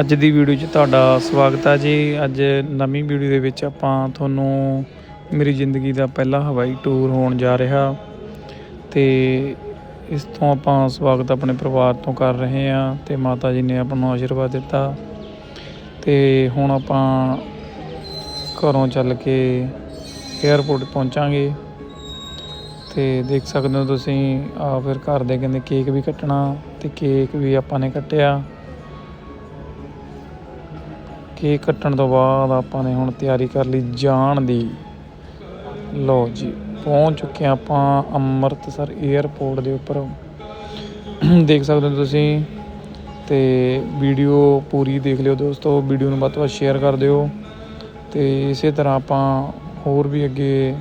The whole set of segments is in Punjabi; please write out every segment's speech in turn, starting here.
ਅੱਜ ਦੀ ਵੀਡੀਓ 'ਚ ਤੁਹਾਡਾ ਸਵਾਗਤ ਹੈ ਜੀ। ਅੱਜ ਨਵੀਂ ਵੀਡੀਓ ਦੇ ਵਿੱਚ ਆਪਾਂ ਤੁਹਾਨੂੰ ਮੇਰੀ ਜ਼ਿੰਦਗੀ ਦਾ ਪਹਿਲਾ ਹਵਾਈ ਟੂਰ ਹੋਣ ਜਾ ਰਿਹਾ। ਤੇ ਇਸ ਤੋਂ ਆਪਾਂ ਸਵਾਗਤ ਆਪਣੇ ਪਰਿਵਾਰ ਤੋਂ ਕਰ ਰਹੇ ਹਾਂ ਤੇ ਮਾਤਾ ਜੀ ਨੇ ਆਪਾਂ ਨੂੰ ਆਸ਼ੀਰਵਾਦ ਦਿੱਤਾ। ਤੇ ਹੁਣ ਆਪਾਂ ਘਰੋਂ ਚੱਲ ਕੇ 에ਅਰਪੋਰਟ ਪਹੁੰਚਾਂਗੇ। ਤੇ ਦੇਖ ਸਕਦੇ ਹੋ ਤੁਸੀਂ ਆ ਫਿਰ ਘਰ ਦੇ ਕਹਿੰਦੇ ਕੇਕ ਵੀ ਕੱਟਣਾ ਤੇ ਕੇਕ ਵੀ ਆਪਾਂ ਨੇ ਕੱਟਿਆ। ਕੇਕ ਕੱਟਣ ਤੋਂ ਬਾਅਦ ਆਪਾਂ ਨੇ ਹੁਣ ਤਿਆਰੀ ਕਰ ਲਈ ਜਾਣ ਦੀ। ਲਓ ਜੀ, ਪਹੁੰਚ ਚੁੱਕੇ ਹਾਂ ਆਪਾਂ ਅੰਮ੍ਰਿਤਸਰ 에ਅਰਪੋਰਟ ਦੇ ਉੱਪਰ। ਦੇਖ ਸਕਦੇ ਹੋ ਤੁਸੀਂ ਤੇ ਵੀਡੀਓ ਪੂਰੀ ਦੇਖ ਲਿਓ ਦੋਸਤੋ ਵੀਡੀਓ ਨੂੰ ਵੱਧ ਤੋਂ ਵੱਧ ਸ਼ੇਅਰ ਕਰ ਦਿਓ। ਤੇ ਇਸੇ ਤਰ੍ਹਾਂ ਆਪਾਂ ਹੋਰ ਵੀ ਅੱਗੇ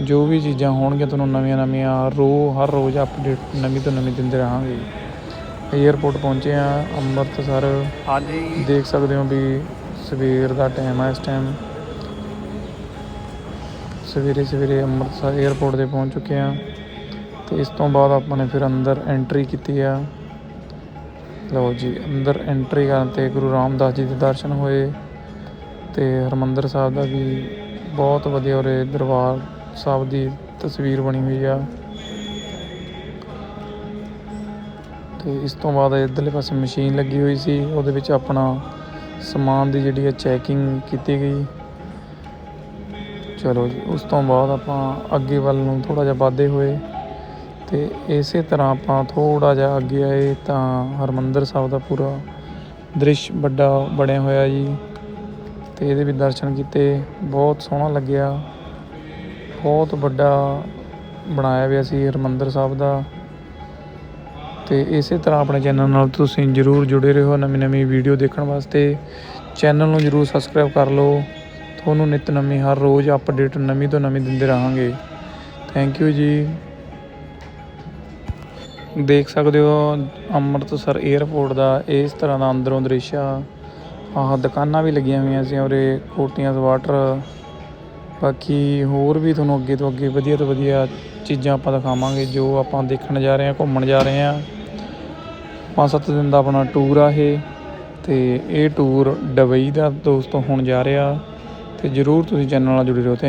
ਜੋ ਵੀ ਚੀਜ਼ਾਂ ਹੋਣਗੀਆਂ, ਤੁਹਾਨੂੰ ਨਵੀਆਂ ਨਵੀਆਂ ਰੋ ਹਰ ਰੋਜ਼ ਅਪਡੇਟ ਨਵੀਂ ਤੋਂ ਨਵੀਂ ਦਿੰਦੇ ਰਹਾਂਗੇ। 에ਅਰਪੋਰਟ ਪਹੁੰਚੇ ਆ ਅੰਮ੍ਰਿਤਸਰ। ਹਾਂਜੀ। ਦੇਖ ਸਕਦੇ ਹੋ ਵੀ ਸਵੇਰ ਦਾ ਟਾਈਮ ਹੈ ਇਸ ਟਾਈਮ ਸਵੇਰੇ ਸਵੇਰੇ ਅੰਮ੍ਰਿਤਸਰ 에ਅਰਪੋਰਟ ਤੇ ਪਹੁੰਚ ਚੁੱਕੇ ਆ ਤੇ ਇਸ ਤੋਂ ਬਾਅਦ ਆਪਾਂ ਨੇ ਫਿਰ ਅੰਦਰ ਐਂਟਰੀ ਕੀਤੀ ਆ। ਲਓ ਜੀ ਅੰਦਰ ਐਂਟਰੀ ਕਰਨ ਤੇ ਗੁਰੂ ਰਾਮਦਾਸ ਜੀ ਦੇ ਦਰਸ਼ਨ ਹੋਏ। ਤੇ ਹਰਮੰਦਰ ਸਾਹਿਬ ਦਾ ਵੀ ਬਹੁਤ ਵਧੀਆ ਉਰੇ ਦਰਬਾਰ ਸਾਹਿਬ ਦੀ ਤਸਵੀਰ ਬਣੀ ਹੋਈ ਆ। ਤੇ ਇਸ ਤੋਂ ਬਾਅਦ ਇੱਧਰਲੇ ਪਾਸੇ ਮਸ਼ੀਨ ਲੱਗੀ ਹੋਈ ਸੀ, ਉਹਦੇ ਵਿੱਚ ਆਪਣਾ ਸਮਾਨ ਦੀ ਜਿਹੜੀ ਹੈ ਚੈਕਿੰਗ ਕੀਤੀ ਗਈ। ਚਲੋ ਜੀ, ਉਸ ਤੋਂ ਬਾਅਦ ਆਪਾਂ ਅੱਗੇ ਵੱਲ ਨੂੰ ਥੋੜਾ ਜਿਹਾ ਵਾਧੇ ਹੋਏ ਤੇ ਇਸੇ ਤਰ੍ਹਾਂ ਆਪਾਂ ਥੋੜਾ ਜਿਹਾ ਅੱਗੇ ਆਏ ਤਾਂ ਹਰਮੰਦਰ ਸਾਹਿਬ ਦਾ ਪੂਰਾ ਦ੍ਰਿਸ਼ ਵੱਡਾ ਬਣਿਆ ਹੋਇਆ ਜੀ ਤੇ ਇਹਦੇ ਵੀ ਦਰਸ਼ਨ ਕੀਤੇ, ਬਹੁਤ ਸੋਹਣਾ ਲੱਗਿਆ। ਬਹੁਤ ਵੱਡਾ ਬਣਾਇਆ ਹੋਇਆ ਸੀ ਹਰਮੰਦਰ ਸਾਹਿਬ ਦਾ। ਤੇ ਇਸੇ ਤਰ੍ਹਾਂ ਆਪਣੇ ਚੈਨਲ ਨਾਲ ਤੁਸੀਂ ਜਰੂਰ ਜੁੜੇ ਰਹੋ ਨਵੀਂ ਨਵੀਂ ਵੀਡੀਓ ਦੇਖਣ ਵਾਸਤੇ। ਚੈਨਲ ਨੂੰ ਜਰੂਰ ਸਬਸਕ੍ਰਾਈਬ ਕਰ ਲਓ। ਤੁਹਾਨੂੰ ਨਿਤ ਨਵੀਂ ਹਰ ਰੋਜ਼ ਅਪਡੇਟ ਨਵੀਂ ਤੋਂ ਨਵੀਂ ਦਿੰਦੇ ਰਹਾਂਗੇ। ਥੈਂਕ ਯੂ ਜੀ। ਦੇਖ ਸਕਦੇ ਹੋ ਅੰਮ੍ਰਿਤਸਰ 에ਅਰਪੋਰਟ ਦਾ ਇਸ ਤਰ੍ਹਾਂ ਦਾ ਅੰਦਰੋਂ ਦ੍ਰਿਸ਼ ਆ। ਆਹ ਦੁਕਾਨਾਂ ਵੀ ਲੱਗੀਆਂ ਹੋਈਆਂ ਸੀ ਉਰੇ, ਕੋਟੀਆਂ ਵਾਟਰ ਬਾਕੀ ਹੋਰ ਵੀ ਤੁਹਾਨੂੰ ਅੱਗੇ ਤੋਂ ਅੱਗੇ ਵਧੀਆ ਤੋਂ ਵਧੀਆ ਚੀਜ਼ਾਂ ਆਪਾਂ ਦਿਖਾਵਾਂਗੇ, ਜੋ ਆਪਾਂ ਦੇਖਣ ਜਾ ਰਹੇ ਹਾਂ, ਘੁੰਮਣ ਜਾ ਰਹੇ ਹਾਂ। ਪੰਜ ਸੱਤ ਦਿਨ ਦਾ ਆਪਣਾ ਟੂਰ ਆ ਇਹ ਤੇ ਇਹ ਟੂਰ ਦੁਬਈ ਦਾ ਦੋਸਤੋ ਹੋਣ ਜਾ ਰਿਹਾ ਤੇ ਜਰੂਰ ਤੁਸੀਂ ਚੈਨਲ ਨਾਲ ਜੁੜੇ ਰਹੋ।